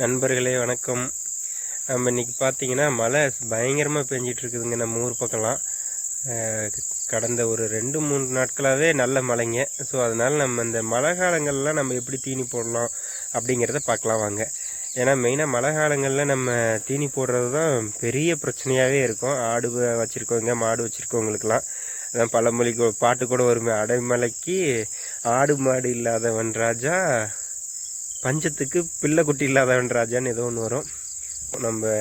நண்பர்களே வணக்கம். நம்ம இன்றைக்கி பார்த்தீங்கன்னா மழை பயங்கரமாக பெஞ்சிட்டு இருக்குதுங்க நம்ம ஊர் பக்கம்லாம். கடந்த ஒரு ரெண்டு மூணு நாட்களாகவே நல்ல மழைங்க. ஸோ அதனால் நம்ம இந்த மழை காலங்கள்லாம் நம்ம எப்படி தீனி போடலாம் அப்படிங்கிறத பார்க்கலாம் வாங்க. ஏன்னா மெயினாக மழை காலங்களில் நம்ம தீனி போடுறது தான் பெரிய பிரச்சனையாகவே இருக்கும். ஆடு வச்சுருக்கோங்க மாடு வச்சுருக்கவங்களுக்கெல்லாம். அதான் பழமொழி பாட்டு கூட வருமே அடைமலைக்கு ஆடு மாடு இல்லாதவன் ராஜா பஞ்சத்துக்கு பிள்ளை குட்டி இல்லாதவன் ராஜான்னு ஏதோ ஒன்று வரும். நம்ம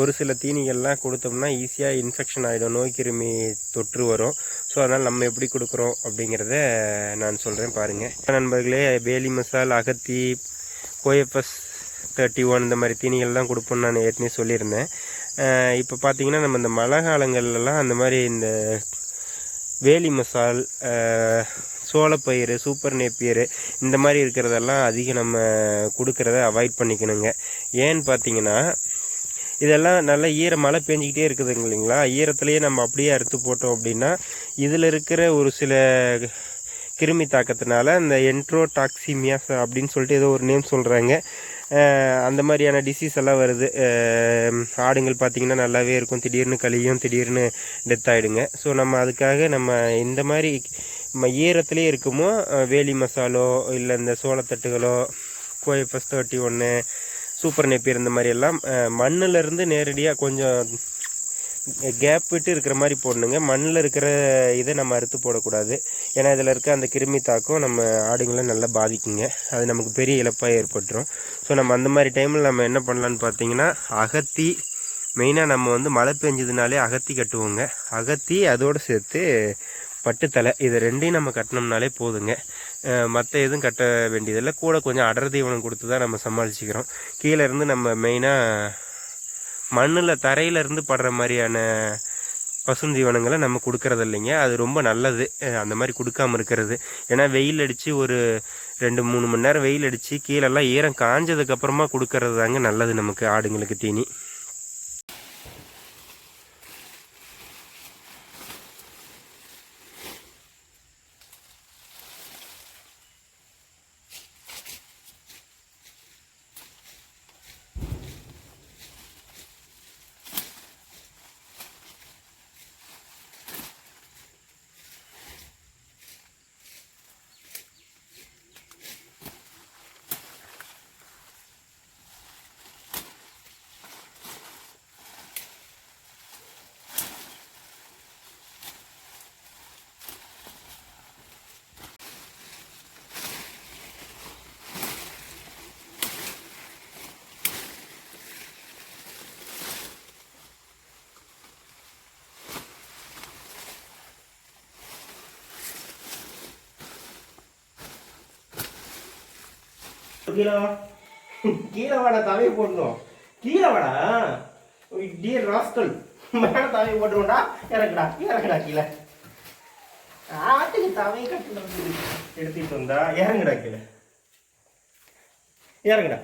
ஒரு சில தீனிகள்லாம் கொடுத்தோம்னா ஈஸியாக இன்ஃபெக்ஷன் ஆகிடும் நோய் கிருமி தொற்று வரும். ஸோ அதனால் நம்ம எப்படி கொடுக்குறோம் அப்படிங்கிறத நான் சொல்கிறேன் பாருங்கள் நண்பர்களே பேலி மசால் அகத்தி கோயப்பஸ் தேர்ட்டி ஒன் இந்த மாதிரி தீனிகள் தான் கொடுப்போம்னு நான் ஏற்கனவே சொல்லியிருந்தேன். இப்போ பார்த்தீங்கன்னா நம்ம இந்த மழை காலங்கள்லாம் அந்த மாதிரி இந்த வேலி மசால் சோளப்பயிறு சூப்பர் நேப்பியர் இந்த மாதிரி இருக்கிறதெல்லாம் அதிகம் நம்ம கொடுக்கறத அவாய்ட் பண்ணிக்கணுங்க. ஏன்னு பார்த்தீங்கன்னா இதெல்லாம் நல்லா ஈர மழை பெஞ்சிக்கிட்டே இருக்குதுங்க இல்லைங்களா? ஈரத்துலேயே நம்ம அப்படியே அறுத்து போட்டோம் அப்படின்னா இதில் இருக்கிற ஒரு சில கிருமி தாக்கத்தினால இந்த என்ட்ரோடாக்சிமியாஸ் அப்படின்னு சொல்லிட்டு ஏதோ ஒரு நேம் சொல்கிறாங்க அந்த மாதிரியான டிசீஸ் எல்லாம் வருது. ஆடுங்கள் பார்த்திங்கன்னா நல்லாவே இருக்கும். திடீர்னு கழியும் திடீர்னு டெத் ஆகிடுங்க ஸோ நம்ம அதுக்காக நம்ம இந்த மாதிரி நம்ம ஈரத்துலேயே இருக்குமோ வேலி மசாலோ இல்லை இந்த சோளத்தட்டுகளோ கோயப்பஸ் தேர்ட்டி ஒன்று சூப்பர் நெப்பியர் இந்த மாதிரி எல்லாம் அஹ் நேரடியாக கொஞ்சம் கேப் விட்டு இருக்கிற மாதிரி போடணுங்க. மண்ணில் இருக்கிற இதை நம்ம அறுத்து போடக்கூடாது. ஏன்னா இதில் இருக்க அந்த கிருமி தாக்கம் நம்ம ஆடுங்களை நல்லா பாதிக்குங்க. அது நமக்கு பெரிய இழப்பாக ஏற்பட்டுரும். ஸோ நம்ம அந்த மாதிரி டைமில் நம்ம என்ன பண்ணலான்னு பார்த்தீங்கன்னா அகத்தி மெயினாக நம்ம வந்து மழை பெஞ்சதுனாலே அகத்தி கட்டுவோங்க. அகத்தி அதோடு சேர்த்து பட்டுத்தலை இது ரெண்டையும் நம்ம கட்டினோம்னாலே போதுங்க. மற்ற எதுவும் கட்ட வேண்டியதில்லை. கூட கொஞ்சம் அடர் தீவனம் கொடுத்து தான் நம்ம சமாளிச்சுக்கிறோம். கீழே இருந்து நம்ம மெயினாக மண்ணில் தரையிலேருந்து படுற மாதிரியான பசுந்தீவனங்களை நம்ம கொடுக்கறது இல்லைங்க. அது ரொம்ப நல்லது. அந்த மாதிரி கொடுக்காம இருக்கிறது. ஏன்னா வெயில் அடித்து ஒரு ரெண்டு மூணு மணி நேரம் வெயில் அடித்து கீழெல்லாம் ஈரம் காஞ்சதுக்கப்புறமா கொடுக்கறது தாங்க நல்லது நமக்கு ஆடுங்களுக்கு தீனி. கீழே வா கீழே வாடா தலையை போடணும். கீழே வாடா டியர் ராஸ்கல். மேல தலையை போட்டுருவோம்டா இறக்குடா இறக்குடா கீழே. ஆட்டுக்கு தவையை கட்டணும் எடுத்துட்டு வந்தா இறங்குடா கீழே. இறங்குடா.